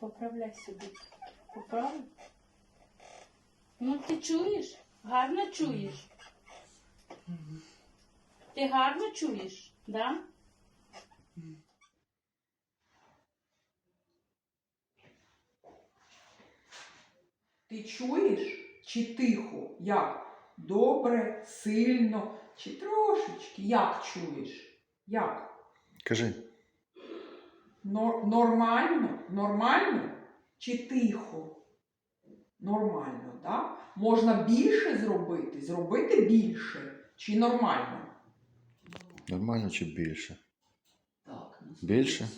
Поправляй собі. Поправ. Ну ти чуєш? Гарно чуєш? Ти гарно чуєш, да? Ти чуєш чи тихо? Як? Добре, сильно чи трошечки? Як чуєш? Як? Кажи. Нор- нормально? Нормально чи тихо? Нормально, так? Да? Можна більше зробити? Зробити більше чи нормально? Нормально чи більше? Так, на Більше? 100%.